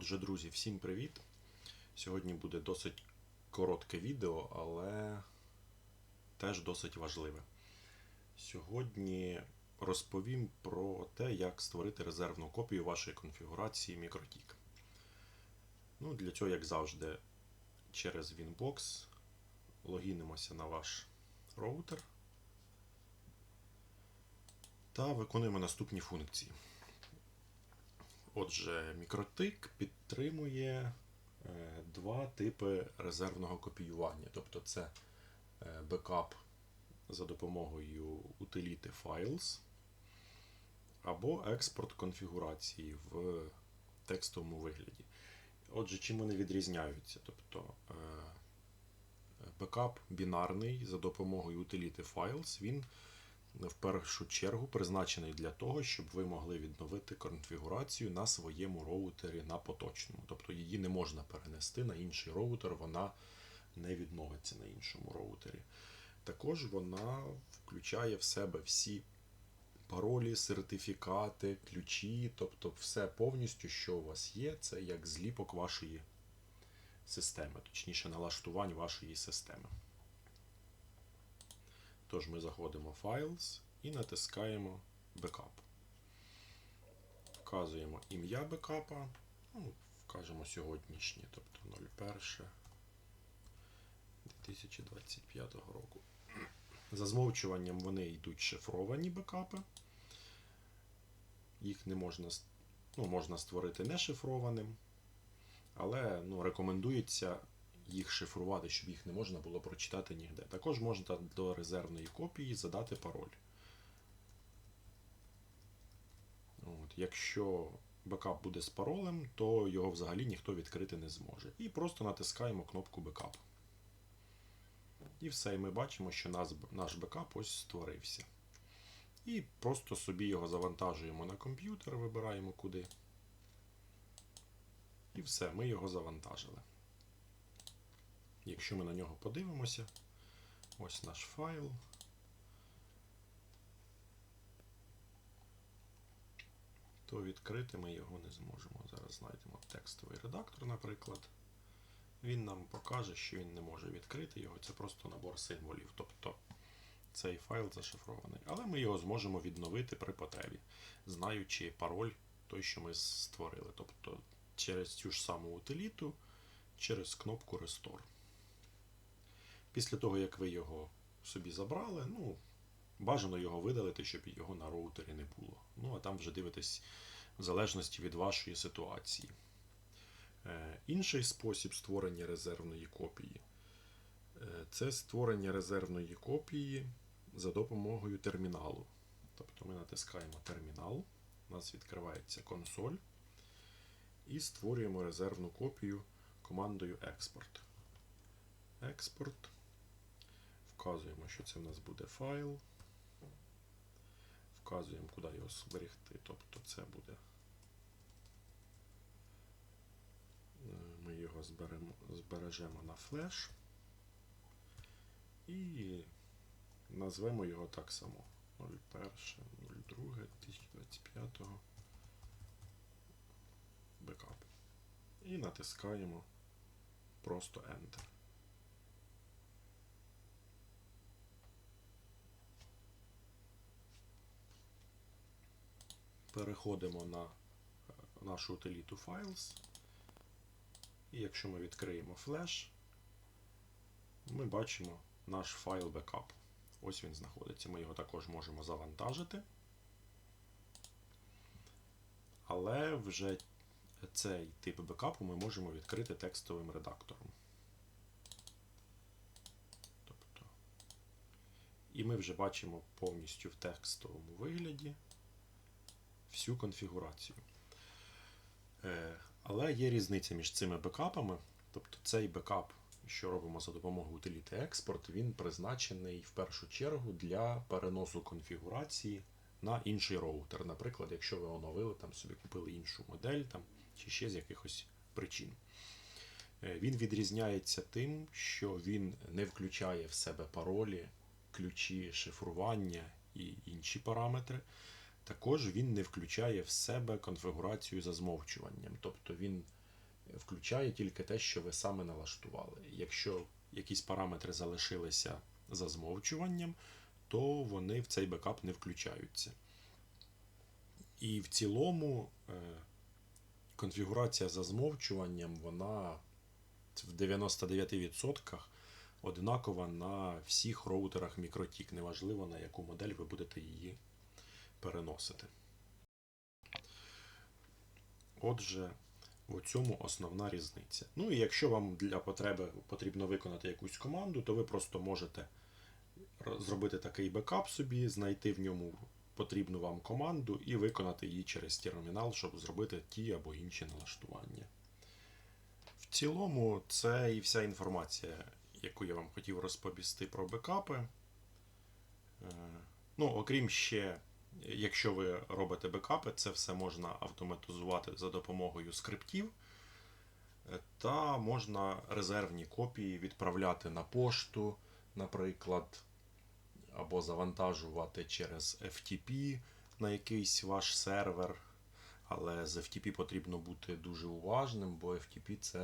Отже, друзі, всім привіт! Сьогодні буде досить коротке відео, але теж досить важливе. Сьогодні розповім про те, як створити резервну копію вашої конфігурації MikroTik. Ну, Для цього, як завжди, через Winbox логінимося на ваш роутер та виконуємо наступні функції. Отже, мікротик підтримує е, два типи резервного копіювання. Тобто це е, бекап за допомогою утиліти Files або експорт конфігурації в текстовому вигляді. Отже, чим вони відрізняються? Тобто е, бекап бінарний за допомогою утиліти Files, він в першу чергу призначений для того, щоб ви могли відновити конфігурацію на своєму роутері на поточному. Тобто її не можна перенести на інший роутер, вона не відновиться на іншому роутері. Також вона включає в себе всі паролі, сертифікати, ключі, тобто все повністю, що у вас є, це як зліпок вашої системи, точніше налаштувань вашої системи. Тож ми заходимо в Files і натискаємо Backup. Вказуємо ім'я бекапа, ну, вкажемо сьогоднішнє, тобто 01 2025 року. За змовчуванням вони йдуть шифровані бекапи. Їх не можна ну, можна створити не шифрованим, але ну, рекомендується їх шифрувати, щоб їх не можна було прочитати ніде. Також можна до резервної копії задати пароль. От, Якщо бекап буде з паролем, то його взагалі ніхто відкрити не зможе. І просто натискаємо кнопку бекап. І все, і ми бачимо, що наш, наш бекап ось створився. І просто собі його завантажуємо на комп'ютер, вибираємо куди. І все, ми його завантажили. Якщо ми на нього подивимося, ось наш файл. То відкрити ми його не зможемо. Зараз знайдемо текстовий редактор, наприклад. Він нам покаже, що він не може відкрити його. Це просто набор символів. Тобто цей файл зашифрований. Але ми його зможемо відновити при потребі, знаючи пароль той, що ми створили. Тобто через цю ж саму утиліту, через кнопку Restore. Після того, як ви його собі забрали, ну, бажано його видалити, щоб його на роутері не було. Ну, а там вже дивитесь в залежності від вашої ситуації. Е, інший спосіб створення резервної копії е, це створення резервної копії за допомогою терміналу. Тобто ми натискаємо термінал, у нас відкривається консоль і створюємо резервну копію командою експорт. Експорт. Вказуємо, що це в нас буде файл. Вказуємо, куди його зберегти. Тобто це буде. Е, ми його зберемо, збережемо на флеш і назвемо його так само. 01.02.2025 бекап. І натискаємо просто Enter. Переходимо на е, нашу утиліту Files. І якщо ми відкриємо флеш, ми бачимо наш файл backup. Ось він знаходиться. Ми його також можемо завантажити. Але вже цей тип бекапу ми можемо відкрити текстовим редактором. Тобто, І ми вже бачимо повністю в текстовому вигляді всю конфігурацію. Е, але є різниця між цими бекапами. Тобто цей бекап, що робимо за допомогою утиліти експорт, він призначений в першу чергу для переносу конфігурації на інший роутер. Наприклад, якщо ви оновили там собі купили іншу модель там, чи ще з якихось причин. Е, він відрізняється тим, що він не включає в себе паролі, ключі шифрування і інші параметри. Також він не включає в себе конфігурацію за змовчуванням. Тобто він включає тільки те, що ви саме налаштували. Якщо якісь параметри залишилися за змовчуванням, то вони в цей бекап не включаються. І в цілому е, конфігурація за змовчуванням, вона в 99% однакова на всіх роутерах MikroTik, неважливо на яку модель ви будете її переносити. Отже, у цьому основна різниця. Ну і якщо вам для потреби потрібно виконати якусь команду, то ви просто можете зробити такий бекап собі, знайти в ньому потрібну вам команду і виконати її через термінал, щоб зробити ті або інші налаштування. В цілому, це і вся інформація, яку я вам хотів розповісти про бекапи. Е, Ну, окрім ще, якщо ви робите бекапи, це все можна автоматизувати за допомогою скриптів. Е, Та можна резервні копії відправляти на пошту, наприклад, або завантажувати через FTP на якийсь ваш сервер. Але з FTP потрібно бути дуже уважним, бо FTP це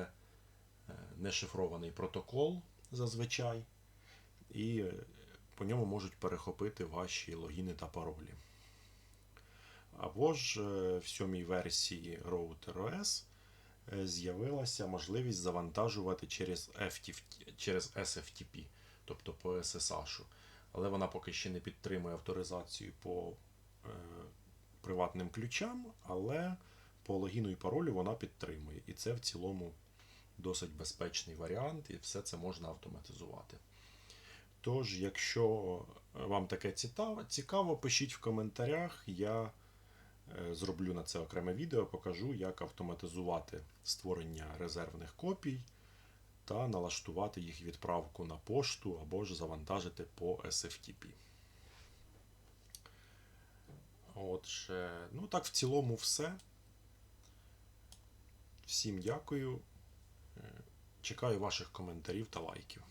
е, нешифрований протокол зазвичай, і е, по ньому можуть перехопити ваші логіни та паролі. Або ж е, в сьомій версії Router OS е, з'явилася можливість завантажувати через, FTP, через SFTP, тобто по SSH. Але вона поки ще не підтримує авторизацію по е, приватним ключам, але по логіну і паролю вона підтримує. І це в цілому досить безпечний варіант, і все це можна автоматизувати. Тож, якщо вам таке цікаво, пишіть в коментарях. Я зроблю на це окреме відео, покажу, як автоматизувати створення резервних копій та налаштувати їх відправку на пошту або ж завантажити по SFTP. Отже, ну так в цілому все. Всім дякую. Е, Чекаю ваших коментарів та лайків.